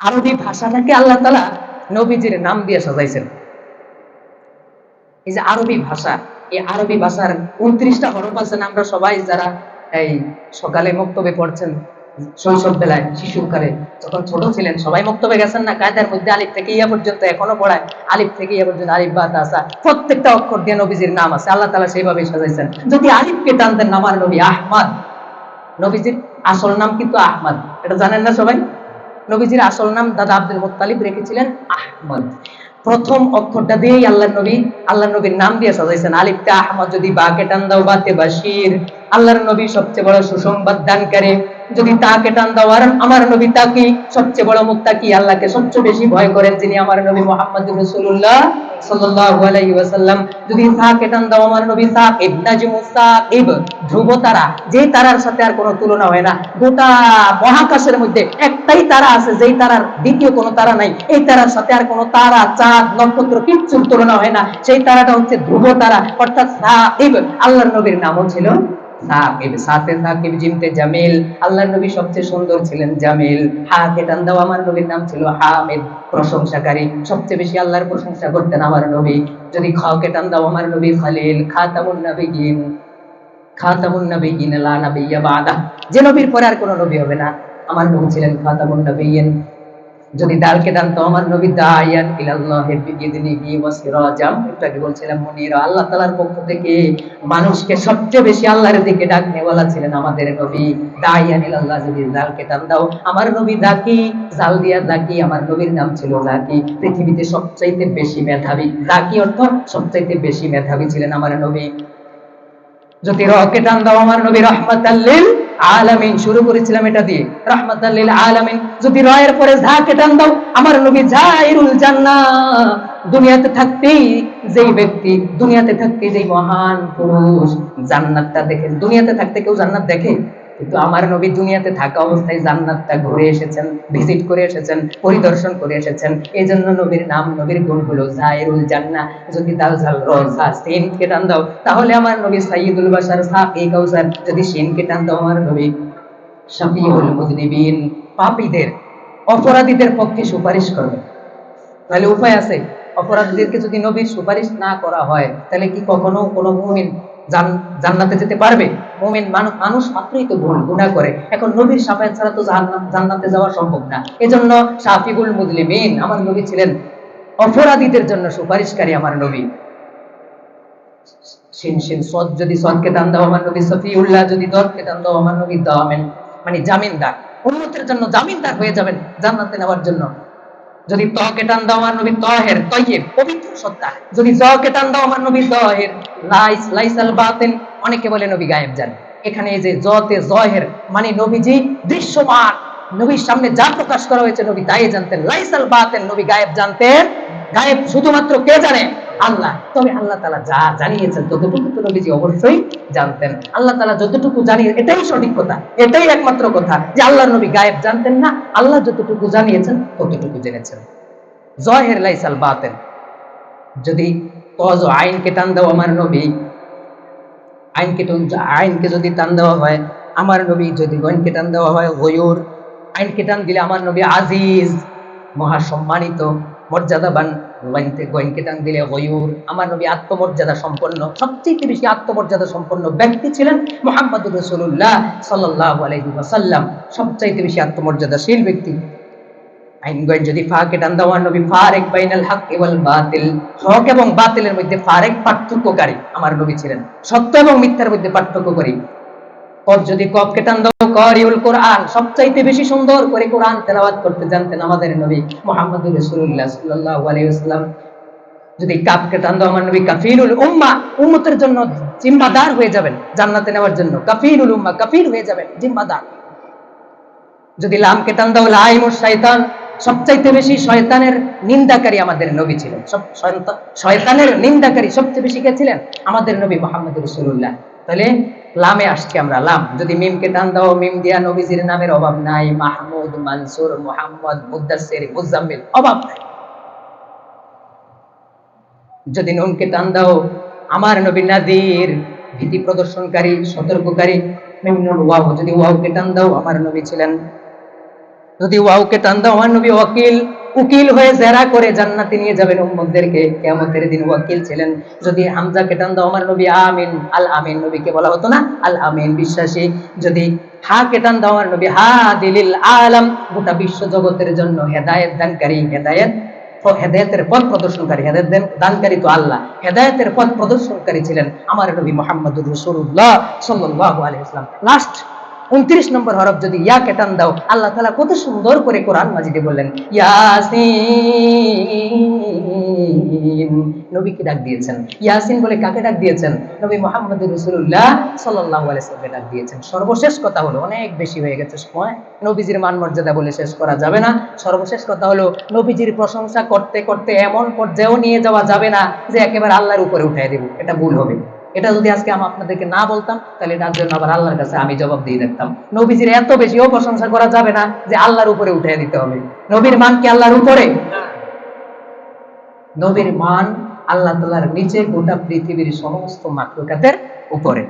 আরবি ভাষাটাকে আল্লাহ তালা নবীজির নাম দিয়ে সাজাইছেন। এই যে আরবি ভাষা, এই আরবি ভাষার উনত্রিশটা হরফ আছেন আমরা সবাই যারা এই সকালে মক্তবে পড়ছেন শৈশব বেলায় শিশুকালে যখন ছোট ছিলেন, সবাই মক্তবে গেছেন না, কায়দার মধ্যে আলিফ থেকে ইয়া পর্যন্ত এখনও পড়ায়, আলিফ থেকে ইয়া পর্যন্ত আলিফ, বা তাসা প্রত্যেকটা অক্ষর দিয়ে নবীজির নাম আছে, আল্লাহ তালা সেইভাবে সাজাইছেন। যদি আলিফকে টানতেন আমার নবী আহমদ, নবীজির আসল নাম কিন্তু আহমদ, এটা জানেন না সবাই? নবীজির আসল নাম দাদা আব্দুল মোত্তালিব রেখেছিলেন আহমদ। প্রথম অক্ষরটা দিয়েই আল্লাহ নবী আল্লাহ নবীর নাম দিয়ে সাজাইছেন। আলিফটা আহমদ যদি বাকে টান দাও বাতে বাশির। আল্লাহর নবী সবচেয়ে বড় সুসংবাদ দানকারী। যদি তাকে টান দাও আর আমার নবী তাকে সবচেয়ে বড় মুত্তাকি আল্লাহকে সবচেয়ে বেশি ভয় করেন যিনি আমার নবী মোহাম্মদ রাসূলুল্লাহ সাল্লাল্লাহু আলাইহি ওয়াসাল্লাম। যদি তাকে টান দাও আমার নবী সাকিব নাজমু সাকিব, ধ্রুব তারা যে তারার সাথে আর কোনো তুলনা হয় না। গোটা মহাকাশের মধ্যে একটাই তারা আছে, যেই তারার দ্বিতীয় কোনো তারা নাই। এই তারার সাথে আর কোনো তারা, চাঁদ, নক্ষত্র কিচ্ছুর তুলনা হয় না। সেই তারাটা হচ্ছে ধ্রুব তারা, অর্থাৎ সাকিব। আল্লাহর নবীর নামও ছিল আল্লাহর প্রশংসা করতেন আমার নবী। যদি আমার নবী যে নবীর পরে আর কোনো নবী হবে না। আমার নবী ছিলেন খাতামুন নবীন যদি দালকে দান তো আমার নবী দায়ান ইলাল্লাহি বিইذনিহি ওয়া সিরাজাম। এটাকে বলছিলাম মনির, আল্লাহ তাআলার পক্ষ থেকে মানুষকে সবচেয়ে বেশি আল্লাহর দিকে ডাকনেওয়ালা ছিলেন আমাদের নবী। দায়ান ইলাল্লাহ, যদি দালকে দান দাও, আমার নবী দাকি জাল দিয়া দাকি আমার নবীর নাম ছিল দাকি পৃথিবীতে সবচাইতে বেশি মেধাবী দাকি অর্থ সবচাইতে বেশি মেধাবী ছিলেন আমার নবী। যদি রকে টান দাও আমার নবী রহমাতাল্লিল আলামিন। শুরু করেছিলাম এটা দিয়ে। রহমাতাল্লিল আলামিন। যদি রয়ের পরে ঝাকে টান দাও আমার নবী জাইরুল জান্নাহ দুনিয়াতে থাকতেই যেই ব্যক্তি, দুনিয়াতে থাকতে যেই মহান পুরুষ, জান্নাতটা দেখে। দুনিয়াতে থাকতে কেউ জান্নাত দেখে? কিন্তু আমার নবী দুনিয়াতে থাকা অবস্থায় জান্নাতটা ঘুরে এসেছেন ভিজিট করে এসেছেন, পরিদর্শন করে এসেছেন। এই জন্য নবীর নাম, নবীর গুণ হলো জাইরুল জান্নাহ, যদি দাল ঝাল রজা সিন কে টান দাও, তাহলে আমার নবী সাইয়্যিদুল বাশার সাকি কাউসার যদি সিন কে টান দাও, আমার নবী শাফিউল মুযনিবিন পাপীদের, অপরাধীদের পক্ষে সুপারিশ করবে। তাহলে উপায় আছে? অপরাধীদেরকে যদি নবীর সুপারিশ না করা হয়, তাহলে কি কখনো কোনো মুমিন জান্নাতে যেতে পারবে? মুমিন মানুষ মাত্রই তো ভুল, গুনাহ করে। এখন নবীর সাফায়াত ছাড়া তো জান্নাতে যাওয়া সম্ভব না। এজন্য শাফিকুল মুজলিমিন আমার নবী ছিলেন অপরাধীদের জন্য সুপারিশকারী আমার নবী। শিন সদ যদি সদকে দান দাও আমার নবী, সফিউল্লাহ যদি দরকে দান দাও আমার নবী দামেন মানে জামিনদার। উন্মতের জন্য জামিনদার হয়ে যাবেন জান্নাতে নেওয়ার জন্য। যদি তহকে টান দাও আমার নবী তহের, তৈয়েব, পবিত্র সত্তা। যদি জহকে টান দাও আমার নবী তহের, লাইস, লাইসাল বাতেন অনেকে বলে নবী গায়েব জান। এখানে এই যে জতে জহের মানে নবীজি দৃশ্যমান। নবীর সামনে যা প্রকাশ করা হয়েছে নবী তাই জানতেন। লাইসাল বাতেন নবী গায়েব জানতেন। গায়েব শুধুমাত্র কে জানে? আল্লাহ। তবে আল্লাহ তালা যা জানিয়েছেন ততটুকু তো নবীজি অবশ্যই জানতেন। আল্লাহ তালা যতটুকু জানিয়ে এটাই সঠিক কথা। এটাই একমাত্র কথা যে আল্লাহ নবী গায়েব জানতেন না। আল্লাহ যতটুকু জানিয়েছেন, ততটুকু জেনেছেন। জহের লাইসাল বাতেন। যদি কজ আইনকে টান দেওয়া আমার নবী, আইনকে টান- আইনকে যদি টান দেওয়া হয়, আমার নবী যদি গয়নকে টান দেওয়া হয়, গয়ুর, আইনকে টান দিলে আমার নবী আজিজ মহাসম্মানিত মর্যাদাবান দিলে আমার নবী আত্মমর্যাদা সম্পন্ন সবচেয়ে বেশি আত্মমর্যাদা সম্পন্ন ব্যক্তি ছিলেন মোহাম্মদ রসুল্লাহ সাল্লাহ আলহি সবচাইতে বেশি আত্মমর্যাদাশীল ব্যক্তি। যদি ফাকে টান দাও, আমার নবী ফারেক বাইনাল হক ওয়াল বাতিল। হক এবং বাতিলের মধ্যে ফারেক পার্থক্যকারী আমার নবী ছিলেন। সত্য এবং মিথ্যার মধ্যে পার্থক্যকারী। যদি কবকে টান দাও কোরআন, সবচাইতে বেশি সুন্দর করে কোরআন করতে জানতেন আমাদের নবী যদি কাপকে টান দাও, আমার নবী উম্মতের জন্য জিম্মাদার হয়ে যাবেন জান্নাতে নেওয়ার জন্য। হয়ে যাবেন, জিম্মাদার। যদি লামকে টান দাও শয়তান সবচাইতে বেশি শয়তানের নিন্দাকারী আমাদের নবী ছিলেন। সব শয়তানের নিন্দাকারী সবচেয়ে বেশি কে ছিলেন? আমাদের নবী মোহাম্মদ রসুল্লাহ তাহলে লামে আসছি আমরা, লাম। যদি মিমকে টান দাও, মিম দিয়া নবীজির নামের অভাব নাই। মাহমুদ, মানসুর, মোহাম্মদ মুদাসির মুজাম্মিল, অভাব নাই। যদি নুনকে টান দাও, আমার নবী নাদির ভীতি প্রদর্শনকারী, সতর্ককারী মিম নুন ওয়াও। যদি ওয়াওকে টান দাও, আমার নবী ছিলেন। যদি ওয়াউকে টান দাও, আমার নবী ওয়াকিল। উকিল হয়ে জেরা করে জান্নাতে নিয়ে যাবেন উম্মতদেরকে। কিয়ামতের দিন ওয়াকিল ছিলেন। যদি হামজাকে টান দাও, আমার নবী আমিন, আল আমিন নবীকে বলা হতো না? আল আমিন বিশ্বাসী। যদি হা কেটান দাও, আমার নবী হা দিলিল আলম, গোটা বিশ্ব জগতের জন্য হেদায়েত দানকারী, হেদায়েত হেদায়তের পথ প্রদর্শনকারী, হেদায়ত দানকারী তো আল্লাহ। হেদায়তের পথ প্রদর্শনকারী ছিলেন আমার নবী মোহাম্মদুর রসুল্লাহ সাল্লাল্লাহু আলাইহি ওয়াসাল্লাম। লাস্ট উনত্রিশ নম্বর হরফ যদি ইয়া কেটান দাও, আল্লাহ তালা কত সুন্দর করে কোরআন মাজিদে বললেন, ইয়াসিন। নবীকে ডাক দিয়েছেন? ইয়াসিন বলে কাকে ডাক দিয়েছেন? নবী মোহাম্মদ রসুল্লাহ সাল্লাহ আলাইসাল্লামকে ডাক দিয়েছেন। সর্বশেষ কথা হলো, অনেক বেশি হয়ে গেছে সময়। নবীজির মান মর্যাদা বলে শেষ করা যাবে না। সর্বশেষ কথা হলো, নবীজির প্রশংসা করতে করতে এমন পর্যায়েও নিয়ে যাওয়া যাবে না যে একেবারে আল্লাহর উপরে উঠাই দেব। এটা ভুল হবে। এটা যদি আজকে আমি আপনাদেরকে না বলতাম, তাহলে এটার জন্য আবার আল্লাহর কাছে আমি জবাব দিয়ে দেখতাম। নবীজির এত বেশিও প্রশংসা করা যাবে না যে আল্লাহর উপরে উঠে দিতে হবে। নবীর মান কি আল্লাহর উপরে? নবীর মান আল্লাহ তালার নিচে গোটা পৃথিবীর সমস্ত মাকলুকাতের উপরে।